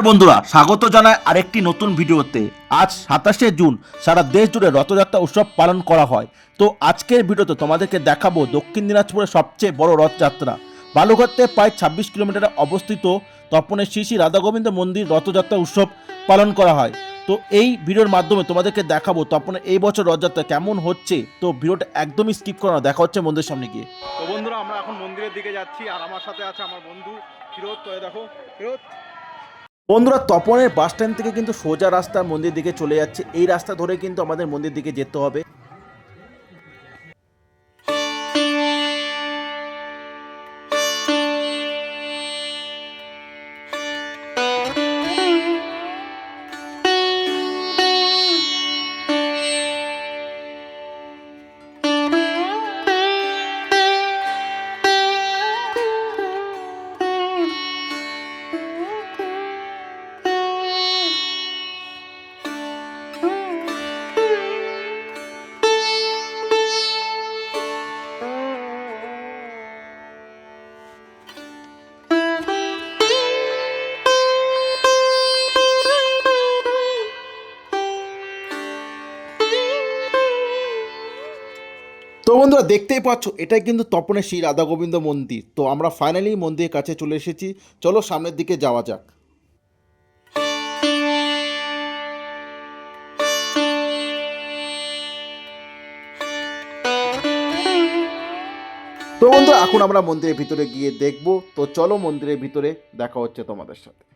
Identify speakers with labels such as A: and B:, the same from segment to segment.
A: নমস্কার বন্ধুরা, স্বাগত জানায় আরেকটি নতুন ভিডিওতে। আজ সাতাশে জুন, সারা দেশ জুড়ে রথযাত্রা উৎসব পালন করা হয়। তো আজকের ভিডিওতে তোমাদেরকে দেখাবো দক্ষিণ দিনাজপুরের সবচেয়ে বড় রথযাত্রা। বালুঘাটতে প্রায় ছাব্বিশ কিলোমিটারে অবস্থিত তপনের শ্রী শ্রী রাধা গোবিন্দ মন্দির রথযাত্রা উৎসব পালন করা হয়। তো এই ভিডিওর মাধ্যমে তোমাদেরকে দেখাবো তপনের এই বছর রথযাত্রা কেমন হচ্ছে। তো ভিডিওটা একদমই স্কিপ করো না, দেখা হচ্ছে মন্দিরের সামনে গিয়ে।
B: তো বন্ধুরা, আমরা এখন মন্দিরের দিকে যাচ্ছি, আর আমার সাথে আছে আমার বন্ধু ফিরোজ। তো দেখো, ফিরোজ।
A: বন্ধুরা, তপনের বাস স্ট্যান্ড থেকে কিন্তু সোজা রাস্তা মন্দির দিকে চলে যাচ্ছে। এই রাস্তা ধরে কিন্তু আমাদের মন্দির দিকে যেতে হবে। তো বন্ধুরা দেখতেই পাচ্ছ, এটাই কিন্তু তপনের শ্রী রাধা গোবিন্দ মন্দির। তো আমরা ফাইনালি মন্দিরের কাছে চলে এসেছি। চলো সামনের দিকে যাওয়া যাক। তো বন্ধু এখন আমরা মন্দিরের ভিতরে গিয়ে দেখব। তো চলো মন্দিরের ভিতরে দেখা হচ্ছে তোমাদের সাথে।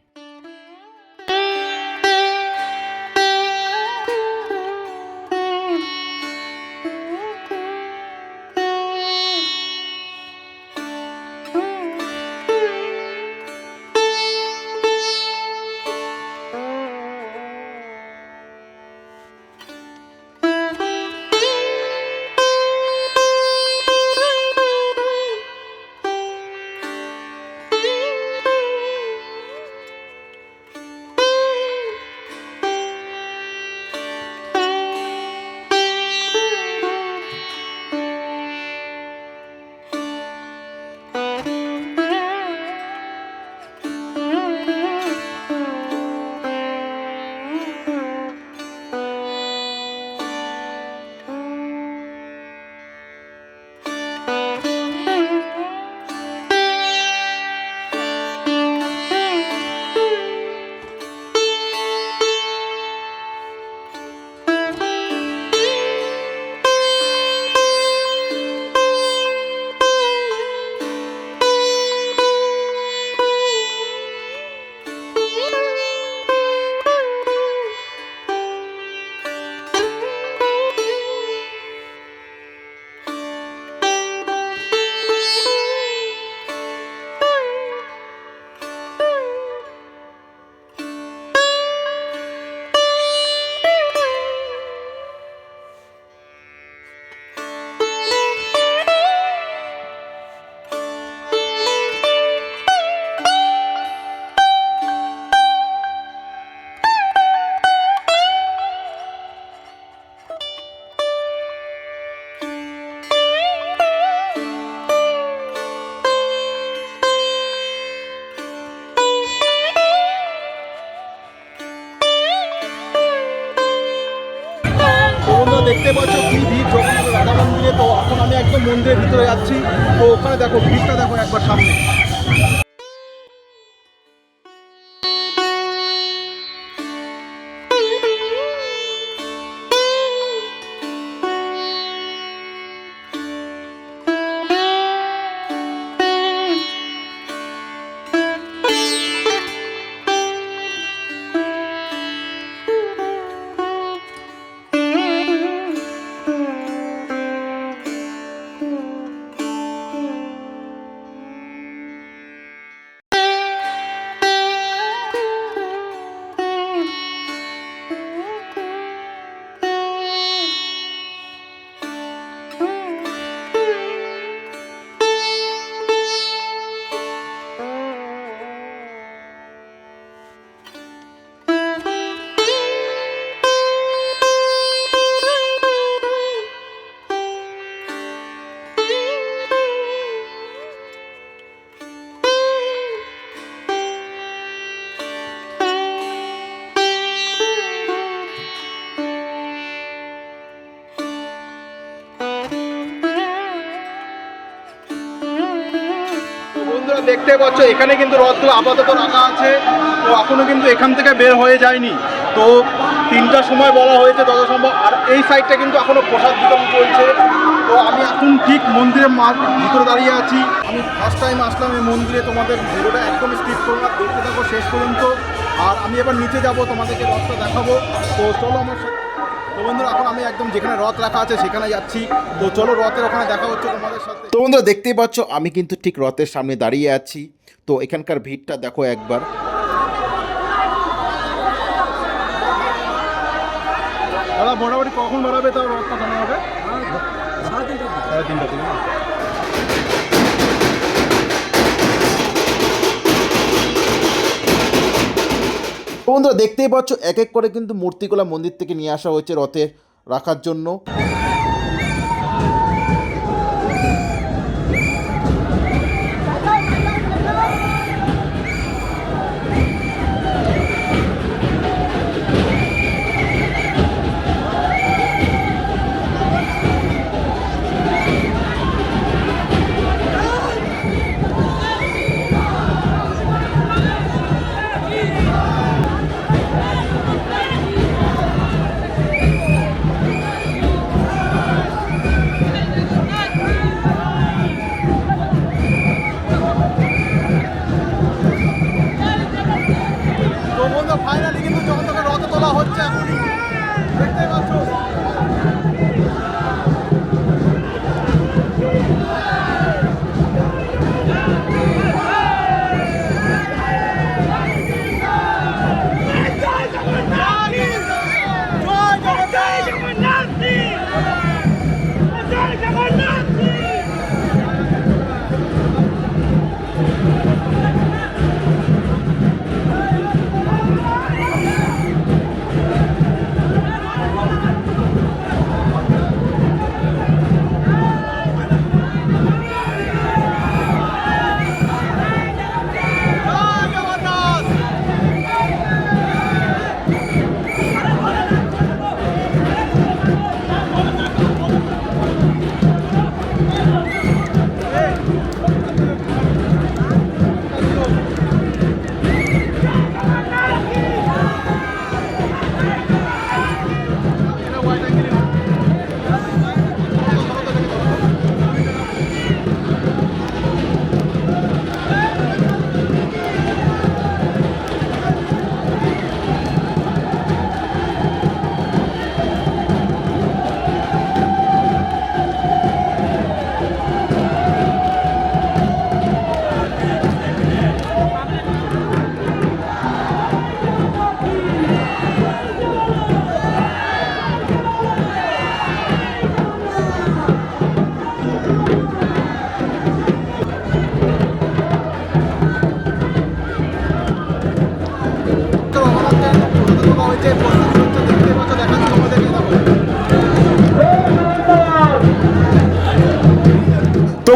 B: একদম মন্দিরের ভিতরে যাচ্ছি। তো ওখানে দেখো ভিড়টা দেখো একবার সামনে। দেখতে পাচ্ছ এখানে কিন্তু রথগুলো আপাতত রাখা আছে, তো এখনও কিন্তু এখান থেকে বের হয়ে যায়নি। তো তিনটার সময় বলা হয়েছে তত সম্ভব আর এই সাইডটা কিন্তু এখনও প্রসাদ বিতরণ চলছে। তো আমি এখন ঠিক মন্দিরের মা- ভিতরে দাঁড়িয়ে আছি। আমি ফার্স্ট টাইম আসলাম এই মন্দিরে, তোমাদের ভিডিওটা একদম স্কিপ করব না, দেখতে থাকো শেষ পর্যন্ত। আর আমি এবার নিচে যাব, তোমাদেরকে রথটা দেখাবো। তো চলো আমার সাথে তো বন্ধুরা এখন আমি একদম যেখানে রথ রাখা আছে সেখানে যাচ্ছি। তো চলো রথের ওখানে দেখা হচ্ছে তোমাদের সাথে।
A: তো বন্ধুরা দেখতেই পাচ্ছ আমি কিন্তু ঠিক রথের সামনে দাঁড়িয়ে আছি। তো এখানকার ভিড়টা দেখো একবার।
B: দাদা মোটামুটি কখন বাড়াবে তাও রথটা জানা হবে? সাড়ে তিনটা থেকে না?
A: বন্ধুরা, দেখতেই পাচ্ছ এক এক করে কিন্তু মূর্তিগুলা মন্দির থেকে নিয়ে আসা হয়েছে রথে রাখার জন্য।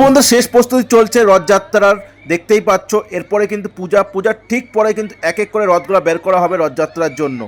B: বন্ধু
A: শেষ প্রস্তুতি চলছে রথযাত্রার, দেখতেই পাচ্ছ। এরপরে কিন্তু পূজা পূজার ঠিক পরে কিন্তু এক এক করে রথগুলা বের করা হবে রথযাত্রার জন্য।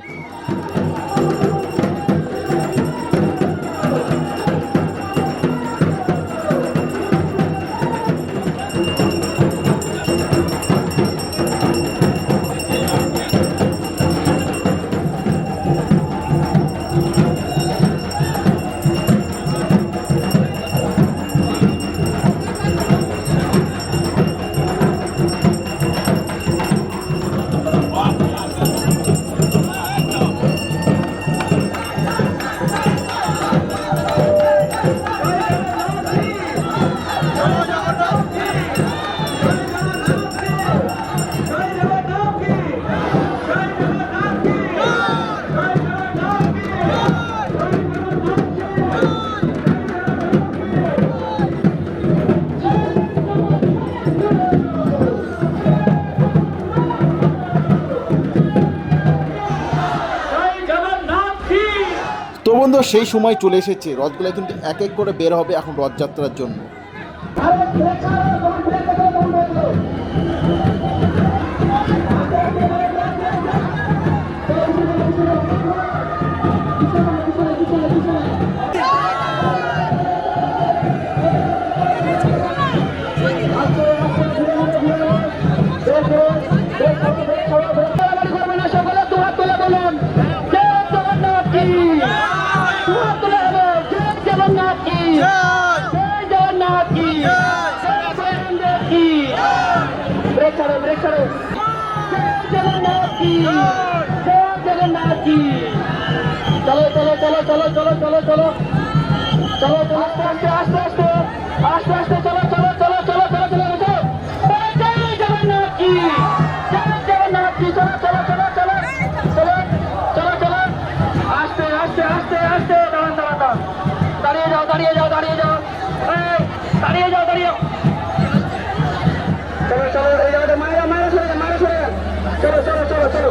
A: সেই সময় চলে এসেছে। রথগুলো কিন্তু এক এক করে বের হবে এখন রথযাত্রার জন্য।
C: আস্তে আস্তে আস্তে আস্তে আস্তে চলো চলো চলো চলো চলো চলো চলো জগন্নাথ কি চলো চলো চলো চলো চলো চলো চলো আস্তে আস্তে আস্তে আস্তে দাঁড়ান দাঁড়ান দাঁড়ান যাও দাঁড়িয়ে যাও দাঁড়িয়ে যাও দাঁড়িয়ে যাও দাঁড়িয়ে চলো চলো এই জায়গাটা মায়েরা মায়েরা সরে মায়েরা সরে চলো চলো চলো চলো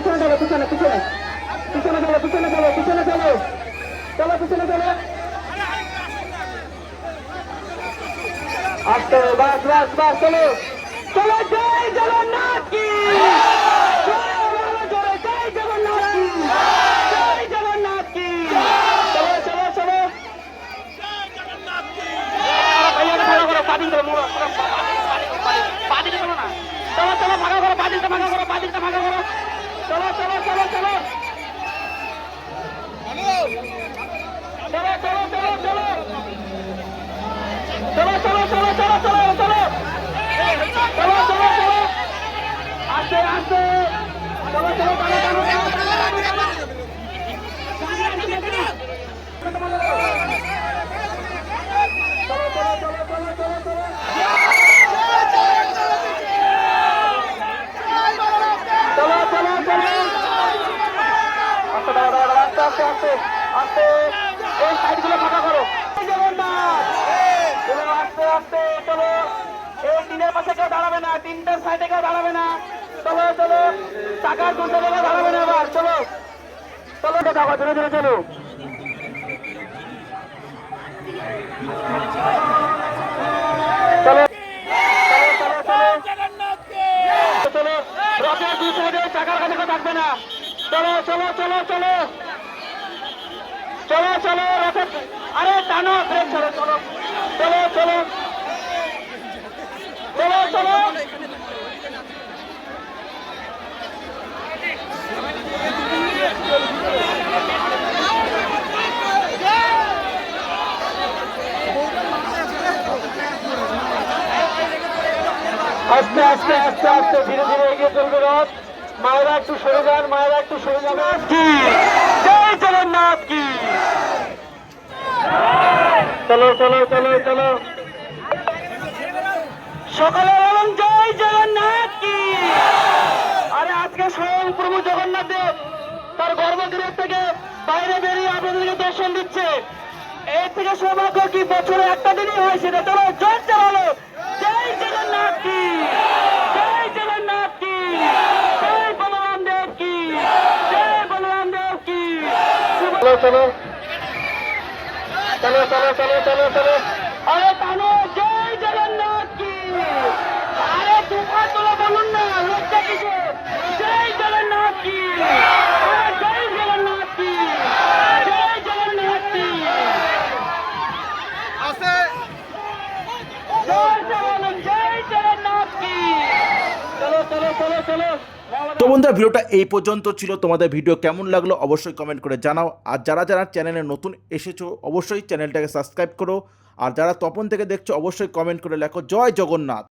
C: পিছনে চলো, পিছনে পিছনে। পিছনে চলো পিছনে চলো পিছনে চলো। চলো, পিছনে চলো। আসতে বাস বাস বাস, চলো। চলো, জয় জগন্নাথ কি? পাঁচ দিন ভাগা করো পাঁচ দিন ভাগা করো পাঁচ দিন ভাগা করো। চলো চলো চলো চলো চলো চলো চলো চলো চলো চলো চলো চলো চলো চলো চলো চলো চলো আস্তে আস্তে চলো চলো টানো চলো চলো চলো চলো চলো চলো চলো চলো চলো আস্তে দাঁড়া দাঁড়া দাঁড়া আস্তে আস্তে আস্তে আস্তে এই সাইডগুলো ফাঁকা করো জয় জগন্নাথ চলো আস্তে আস্তে চলো এই টিনের পাশে কেউ দাঁড়াবে না, তিনটার সাইডে কেউ দাঁড়াবে না। চলো চলো, টাকার দুটো জায়গায় দাঁড়াবে না এবার, চলো। চলো দেখো ধরে ধরে চলো। চলো চলো রথের টাকার কাছে থাকবে না। চলো চলো চলো চলো। চলো চলো, রথের আরে টানো চলো চলো। চলো চলো। চলো চলো। আস্তে আস্তে আস্তে আস্তে, ধীরে ধীরে এগিয়ে চলবে রথ। মায়েরা একটু সরে যান, মায়েরা একটু সরে যাবে। কি জয় জগন্নাথ কি? চলো চলো চলো চলো। সকালে বলুন, জয় জগন্নাথ কি? আরে আজকে স্বয়ং প্রভু জগন্নাথ দেব, তার গর্ভগৃহ থেকে বাইরে বেরিয়ে আপনাদেরকে দর্শন দিচ্ছে। এর থেকে সৌভাগ্য কি বছরে একটা দিনই হয় সেটা? চলো জয় চালালো। জয় জগন্নাথ কি? জয় জগন্নাথ কি? জয় বলরাম দেব কি? জয় বলরাম দেব কি? চলো চলো। চলো চলো চলো চলো চলো। আরে টানো জয় জগন্নাথ কি আরে তোমার তোলা বলুন না লজ্জা কিসে জয় জগন্নাথ কি আরে জয় জগন্নাথ কি জয় জগন্নাথ কি জয় জগন্নাথ জয় জগন্নাথ কি চলো চলো চলো চলো
A: তো বন্ধুরা ভিডিওটা এই পর্যন্ত ছিল। তোমাদের ভিডিও কেমন লাগল অবশ্যই কমেন্ট করে জানাও। আর যারা যারা চ্যানেলে নতুন এসেছ, অবশ্যই চ্যানেলটাকে সাবস্ক্রাইব করো। আর যারা তপন থেকে দেখছ, অবশ্যই কমেন্ট করে লেখো, জয় জগন্নাথ।